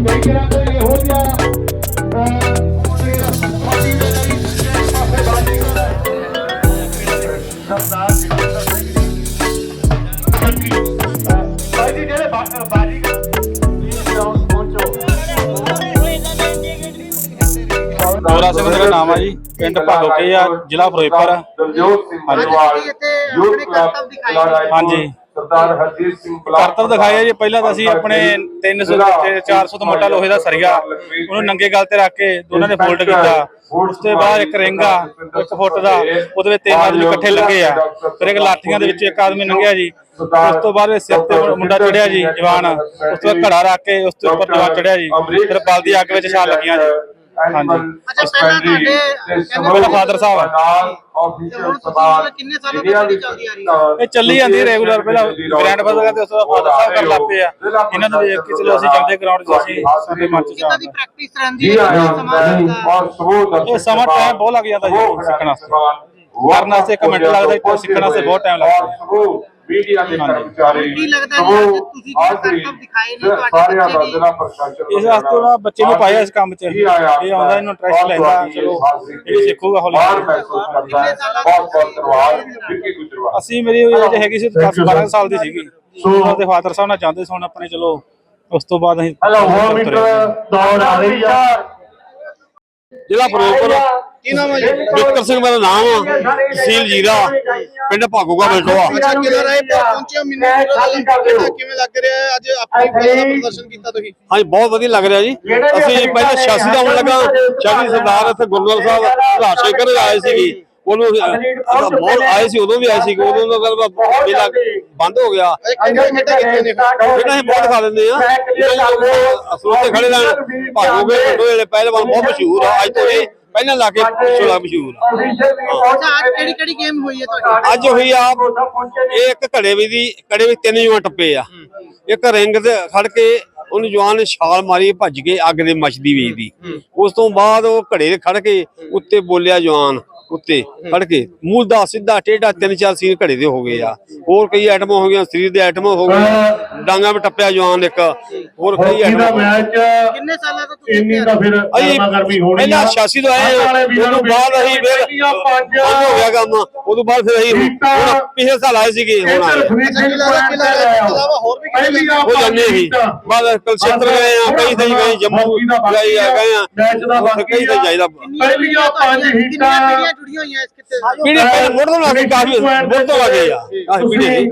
ਕਈ ਤਰ੍ਹਾਂ ਕੋਈ ਇਹੋ ਜਿਹਾ ਦੇ ਸਰਦਾਰ ਸਿੰਘ ਜੀ ਭਾਈ ਜੀ ਜਿਹੜੇ ਬਾ- ਬਾਜੀ ਪਲੀਜ਼ ਗਰਾਊਂਡ ਪਹੁੰਚੋ ਗੋਰਾ ਸਿੰਘ ਮੇਰਾ ਨਾਮ ਆ ਜੀ ਪਿੰਡ ਭਾਦੋਕੇ ਆ ਜ਼ਿਲ੍ਹਾ ਫਿਰੋਜ਼ਪੁਰ ਦਲਜੋਤ ਸਿੰਘ ਇੱਥੇ ਯੂਥ ਕਲੱਬ ਹਾਂਜੀ। ਸਰਦਾਰ ਹਰਜੀਤ ਸਿੰਘ ਬਲਾਕ ਕਰਤਵ ਦਿਖਾਇਆ ਜੀ ਪਹਿਲਾਂ ਤਾਂ ਅਸੀਂ ਆਪਣੇ 300 ਤੇ 400 ਤੋਂ ਮੋਟਾ ਲੋਹੇ ਦਾ ਸਰੀਆ। ਉਹਨੂੰ ਨੰਗੇ ਗਲ ਤੇ ਰੱਖ ਕੇ ਦੋਨਾਂ ਨੇ ਫੋਲਡ ਕੀਤਾ। ਉਸ ਤੋਂ ਬਾਅਦ ਇੱਕ ਰਿੰਗ ਇੱਕ ਫੁੱਟ ਦਾ ਉਹਦੇ ਵਿੱਚ ਤਿੰਨ ਆਦਮੀ ਇਕੱਠੇ ਲੱਗੇ ਆ। ਫਿਰ ਇੱਕ ਲਾਠੀਆਂ ਦੇ ਵਿੱਚ ਇੱਕ ਆਦਮੀ ਲੰਘਿਆ ਜੀ। ਉਸ ਤੋਂ ਬਾਅਦ ਇਹ ਸਿਰ ਤੇ ਮੁੰਡਾ ਚੜਿਆ ਜੀ ਜਵਾਨ। ਉਸ ਤੋਂ ਘੜਾ ਰੱਖ ਕੇ ਉਸ ਤੋਂ ਉੱਪਰ ਜਵਾਨ ਚੜਿਆ ਜੀ। ਫਿਰ ਬਲਦੀ ਅੱਗ ਵਿੱਚ ਛਾਲ ਲੱਗੀਆਂ ਜੀ। ਸਾਹਿਬ। ਨਾਲ ਤੇ ਆਫੀਸ਼ੀਅਲ ਹੁਣ ਤੁਸੀਂ ਸਮਾਜ ਕਿੰਨੇ ਸਾਲਾਂ ਤੋਂ ਤੁਹਾਡੀ ਚੱਲਦੀ ਆ ਰਹੀ ਹੈ ਇਹ ਚੱਲੀ ਜਾਂਦੀ ਰੈਗੂਲਰ ਪਹਿਲਾਂ ਗ੍ਰੈਂਡ ਫਾਦਰ ਤੇ ਉਸ ਤੋਂ ਬਾਅਦ ਫਾਦਰ ਸਾਹਿਬ ਕਰ ਲੱਪੇ ਆ। ਇਹਨਾਂ ਨੂੰ ਵੇਖ ਕੇ ਚਲੋ ਅਸੀਂ ਜਾਂਦੇ ਗਰਾਊਂਡ 'ਚ ਅਸੀਂ ਸਾਡੇ ਮਨ 'ਚ ਕਿੱਦਾਂ ਦੀ ਚਾਹੁੰਦੇ ਪ੍ਰੈਕਟਿਸ ਰਹਿੰਦੀ ਜੀ ਹੈ? ਆਇਆਂ ਕਿੰਨਾ ਸਮਾਂ ਔਰ ਇਹ ਬਹੁਤ ਲੱਗ ਜਾਂਦਾ ਜੀ ਸਿੱਖਣ ਵਾਸਤੇ। ਕਰਨ ਵਾਸਤੇ ਇੱਕ ਮਿੰਟ ਲੱਗਦਾ ਸਿੱਖਣ ਵਾਸਤੇ ਬਹੁਤ time ਲੱਗਦਾ ਮੀਡੀਆ ਦੇ ਹਾਂਜੀ। ਕਰਮਚਾਰੀ ਕੀ ਲੱਗਦਾ ਜੀ ਅੱਜ ਤੁਸੀਂ ਜੋ ਹਾਜ਼ਰੀ, ਕਰਤੱਵ ਦਿਖਾਏ ਨੇ ਤੁਹਾਡੇ ਸਾਰਿਆਂ ਦਾ ਬੱਚੇ ਵੀ- ਜ਼ਿਲ੍ਹਾ ਪ੍ਰਸ਼ਾਸਨ ਇਸ ਵਾਸਤੇ ਉਹਨਾਂ ਬੱਚੇ ਨੂੰ ਪਾਇਆ ਇਸ ਕੰਮ 'ਚ। ਜੀ ਆਇਆਂ ਇਹ ਆਉਂਦਾ ਇਹਨੂੰ ਇੰਟਰਸਟ ਲੈਂਦਾ ਚਲੋ ਇਹ ਸਿੱਖੂਗਾ ਹੌਲੀ ਮਾਣ ਹੌਲੀ। ਮਹਿਸੂਸ ਕਰਦਾ ਹੈ। ਬਹੁਤ ਬਹੁਤ ਧੰਨਵਾਦ ਵਿੱਕੀ ਗੁਜਰਵਾਲ ਅਸੀਂ ਮੇਰੀ ਏਜ ਹੈਗੀ ਸੀ 10 12 ਸਾਲ ਦੀ ਸੀਗੀ। ਉਹਦੇ ਫਾਦਰ ਸਾਹਿਬ ਨਾਲ ਜਾਂਦੇ ਸਨ ਆਪਣੇ ਚਲੋ ਉਸ ਤੋਂ ਬਾਅਦ ਅਸੀਂ ਹੈਲੋ 100 ਮੀਟਰ ਦੌੜ ਆ ਰਹੀ ਆ। ਜ਼ਿਲ੍ਹਾ ਫਿਰੋਜ਼ਪੁਰ। ਕੀ ਨਾਮ ਹੈ ਜੀ ਬਿਕਰ ਸਿੰਘ ਮੇਰਾ ਨਾਮ ਆ ਤਹਿਸੀਲ ਜੀਰਾ ਪਿੰਡ ਭਾਗੂਗਾ ਬਲਟੋਆ ਅੱਛਾ ਕਿਹਦਾ ਰਾਏ ਪਹੁੰਚਿਆ ਮੈਨੂੰ ਕਿਵੇਂ ਲੱਗ ਰਿਹਾ? ਹੈ। ਅੱਜ ਆਪਣੀ ਕਲਾ ਦਾ ਪ੍ਰਦਰਸ਼ਨ ਕੀਤਾ ਤੁਸੀਂ? ਹਾਂਜੀ ਬਹੁਤ ਵਧੀਆ ਲੱਗ ਰਿਹਾ ਜੀ। ਅਸੀਂ ਪਹਿਲਾਂ 86 ਦਾ ਆਉਣ ਲੱਗਾ। 86 ਸਰਦਾਰ ਇੱਥੇ ਗੁਰਦੁਆਰਾ ਸਾਹਿਬ ਰਾਸ਼ੇਕਰ ਆਏ ਸੀਗੇ। ਉਹਨੂੰ ਬਹੁਤ ਆਏ ਸੀ ਉਦੋਂ ਵੀ ਆਏ ਸੀ। ਉਦੋਂ ਦਾ ਗੱਲ ਮੇਲਾ ਬੰਦ ਹੋ ਗਿਆ। ਇਹਨਾਂ ਅਸੀਂ ਬਹੁਤ ਖਾ ਲੈਂਦੇ ਆ ਅਸਲੋਤੇ ਖੜੇ ਰਹਿਣ ਭਾਗੂਗੇ ਜਿਹੜੇ ਪਹਿਲਵਾਨ ਬਹੁਤ ਮਸ਼ਹੂਰ ਆ। ਅੱਜ ਤੋਂ ਇਹ ਪਹਿਲਾਂ ਲਾ ਕੇ ਪਿਛਲਾ ਮਸ਼ਹੂਰ। ਅੱਜ ਕਿਹੜੀ ਕਿਹੜੀ ਗੇਮ ਹੋਈ ਹੈ ਤੁਹਾਡੀ? ਅੱਜ ਹੋਈ ਆ ਇਹ ਇੱਕ ਘੜੇ ਵੀ ਦੀ ਘੜੇ ਵਿੱਚ ਤਿੰਨ ਜਵਾਨ ਟੱਪੇ ਆ। ਇੱਕ ਰਿੰਗ ਤੇ ਖੜ ਕੇ ਉਹਨੂੰ ਜਵਾਨ ਨੇ ਛਾਲ ਮਾਰੀ ਭੱਜ ਕੇ ਅੱਗ ਦੇ ਮੱਚਦੀ ਵੇਚਦੀ। ਉਸ ਤੋਂ ਬਾਅਦ ਉਹ ਘੜੇ ਖੜ ਕੇ ਉੱਤੇ ਬੋਲਿਆ ਜਵਾਨ ਉੱਤੇ ਖੜ ਕੇ ਮੂਲ ਦਾ ਸਿੱਧਾ ਟੇਢਾ ਤਿੰਨ ਚਾਰ ਸੀਨ ਘੜੇ ਦੇ ਹੋ ਗਏ ਆ। ਹੋਰ ਕਈ ਆਈਟਮਾਂ ਹੋ ਗਈਆਂ ਸਰੀਰ ਦੇ ਆਈਟਮਾਂ ਹੋ ਗਏ ਡਾਂਗਾ ਵੀ ਟੱਪਿਆ ਜਵਾਨ ਇੱਕ। ਹੋਰ ਕਈ ਆਈਟਮਾਂ ਮੈਚ ਕਿੰਨੇ ਸਾਲਾਂ ਤੋਂ ਤੁਸੀਂ ਇੰਨੀ ਦਾ ਫਿਰ ਗਰਮਾ ਹੋਣੀ ਪਹਿਲਾਂ 86 ਤੋਂ ਆਏ ਉਦੋਂ ਬਾਅਦ ਅਸੀਂ ਫਿਰ ਬੰਦ ਹੋ ਗਿਆ ਕੰਮ। ਉਦੋਂ ਬਾਅਦ ਫਿਰ ਅਸੀਂ ਹੁਣ ਪਿਛਲੇ ਸਾਲ ਆਏ ਸੀਗੇ ਹੁਣ ਉਹ ਜਾਂਦੇ ਸੀ ਬਾਅਦ ਕਲਸ਼ੇਤਰ ਗਏ ਆ ਕਈ ਥਾਈ ਗਏ ਜੰਮੂ ਗਏ ਆ ਗਏ ਆ। ਕਈ ਥਾਈ ਜਾਈਦਾ। ਪਹਿਲੀਆਂ ਪੰਜ ਹੀਟਾਂ ਜੁੜੀਆਂ ਹੋਈਆਂ ਇਸ ਕਿੱਤੇ? ਪਹਿਲੇ ਮੋੜ ਤੋਂ ਲਾ ਕੇ ਕਾਫੀ ਮੋੜ ਤੋਂ ਲਾ ਗਏ ਆ ਕਾਫੀ ਪੀੜੀ